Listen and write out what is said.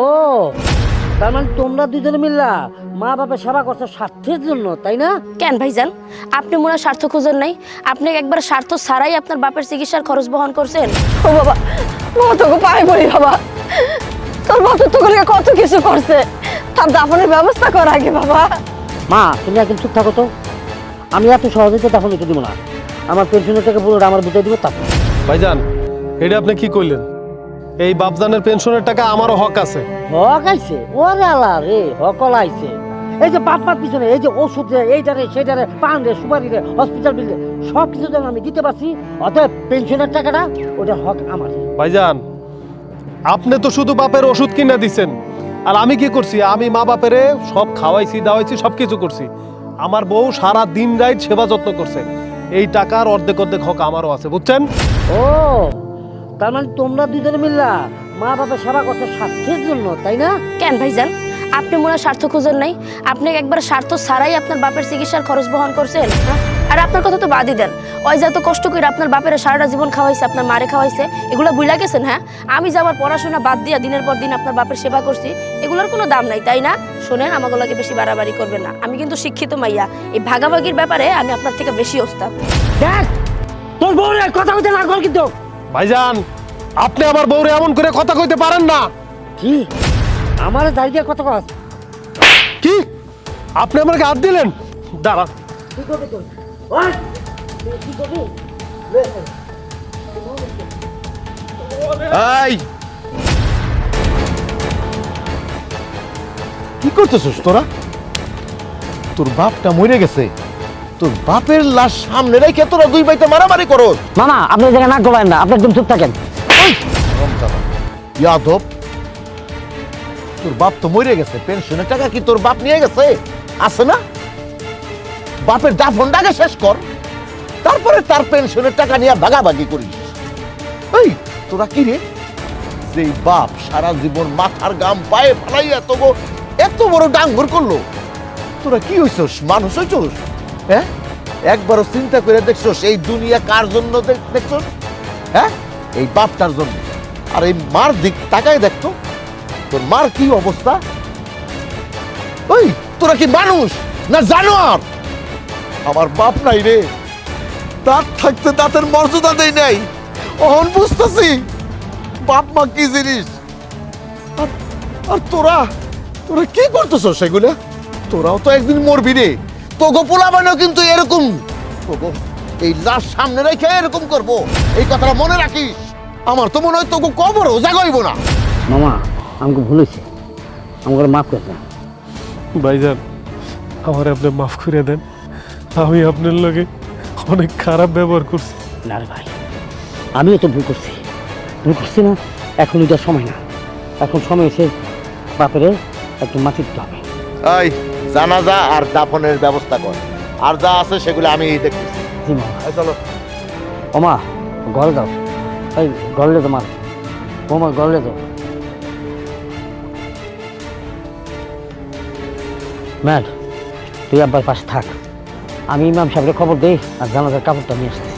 ও তার মানে তোমরা দুজনে মিল্লা মা বাবার সেবা করছ স্বার্থের জন্য তাই না? কেন ভাইজান? আপনি মনে হয় স্বার্থ খুঁজেন নাই। আপনি একবার স্বার্থ ছাড়াই আপনার বাপের চিকিৎসার খরচ বহন করছেন। ও বাবা বাবা তোকে পায়ে পড়ি বাবা। তোর তো তোকে কত কিছু করছে। তার দাফনের ব্যবস্থা কর আগে বাবা। মা তুমি একদম চুপ থাকো তো। আমি এত সহজে তো তখন দিব না। আমার পেনশনের টাকা পুরোটা আমার বুঝে দিব তারপর। ভাইজান এটা আপনি কি করলেন? এই বাপজানের পেনশনের টাকা আমারও হক আছে। হক আইছে ওরে আলা রে হকল আইছে এই যে বাপ মার পিছনে এই যে ওষুধ রে এইটারে সেইটারে পান রে সুপারি রে হসপিটাল বিল রে সব কিছু যেন আমি দিতে পারছি অতএব পেনশনের টাকাটা ওটা হক আমার। ভাইজান আপনি তো শুধু বাপের ওষুধ কিনে দিছেন। আর আমি কি করছি? আমি মা বাপেরে সব খাওয়াইছি দাওয়াইছি সব কিছু করছি। আমার বউ সারা দিন রাত সেবা যত্ন করছে। এই টাকার অর্ধেক অর্ধেক হক আমারও আছে বুঝছেন? ও তার মানে তোমরা দুজনে মিল্লা? মা বাবার সেবা করছ স্বার্থের জন্য তাই না? কেন ভাইজান? আপনি মনে হয় স্বার্থ খুঁজেন নাই। আপনি একবার স্বার্থ ছাড়াই আপনার বাপের চিকিৎসার খরচ বহন করছেন হ্যাঁ? আর আপনার কথা তো বাদই দেন। ওই যে এত কষ্ট করে আপনার বাপের সারাটা জীবন খাওয়াইছে আপনার মারে খাওয়াইছে এগুলো বুঝলা গেছেন হ্যাঁ? আমি যে আমার পড়াশোনা বাদ দিয়া দিনের পর দিন আপনার বাপের সেবা করছি এগুলোর কোনো দাম নাই তাই না? শোনেন আমাগুলোকে বেশি বাড়াবাড়ি করবেন না। আমি কিন্তু শিক্ষিত মাইয়া। এই ভাগাভাগির ব্যাপারে আমি আপনার থেকে বেশি ওস্তাদ। দেখ তোর বউ রে কথা কইতে না কর কিন্তু। ভাইজান আপনি আমার বউরে এমন করে কথা কইতে পারেন না। কি? আমার দাঁড়িয়ে কথা কস। কি? আপনি আমাকে হাত দিলেন? দাঁড়া কি করবি তুই? কি করবি? এই! কি করতেছিস তোরা? তোর বাপটা মরে গেছে। তোর বাপের লাশ সামনে রেখে তোরা দুই ভাইতে মারামারি করো মামা আপনি জায়গায় নাক গলায় না আপনি একদম চুপ থাকেন। ইয়াদব তোর বাপ তো মরে গেছে পেনশনের টাকা কি তোর বাপ নিয়ে গেছে? আছে না? বাপের দাফন টাকা শেষ কর তারপরে তার পেনশনের টাকা নিয়ে ভাগাভাগি করিস। এই তোরা কি রে? যেই বাপ সারা জীবন মাথার গাম পায়ে ফালাইয়া তো এত বড় ডাঙ্গর করল তোরা কি হইছস? মানুষ হইছস? হ্যাঁ? একবারও চিন্তা করে দেখছ এই দুনিয়া কার জন্য দেখ- দেখছস হ্যাঁ? এই বাপটার জন্য। আর এই মার দিক তাকায় দেখতো, তোর মার কি অবস্থা? ওই, তোরা কি মানুষ না জানোয়ার? আমার বাপ নাই রে। দাঁত থাকতে দাঁতের মর্যাদা দেই নাই। অহন বুঝতেছি। বাপ মা কি জিনিস? আর তোরা তোরা কি করতেছ সেগুলো? তোরাও তো একদিন মরবি রে। তোগো পোলাবানো কিন্তু এরকম। তোগো এই লাশ সামনে রেখে এরকম করব। এই কথাটা মনে রাখিস। আমার তো মনে হয় তোকে কবরও জাগাইব না। মামা আমাকে ভুল হয়েছে। আমাকে মাফ করে দেন। ভাইজান আমার আপনি মাফ করে দেন। আমি আপনার লগে অনেক খারাপ ব্যবহার করছি। না রে ভাই আমিও তো ভুল করছি। ভুল করছি না এখন এটার সময় না। এখন সময় এসে বাপেরে একটু মাটি দিতে হবে। এই জানাজা আর দাফনের ব্যবস্থা কর। আর যা আছে সেগুলো আমি দেখতেছি। জি মামা এই চলো। ওমা ঘরে যাও এই ঘরে তোমার। ওমা ঘরে যাও ম্যাড তুই আব্বার পাশে থাক। আমি ইমাম সাহেবের খবর দেই আর জানাজার কাপড়টা নিয়ে আসতেছি।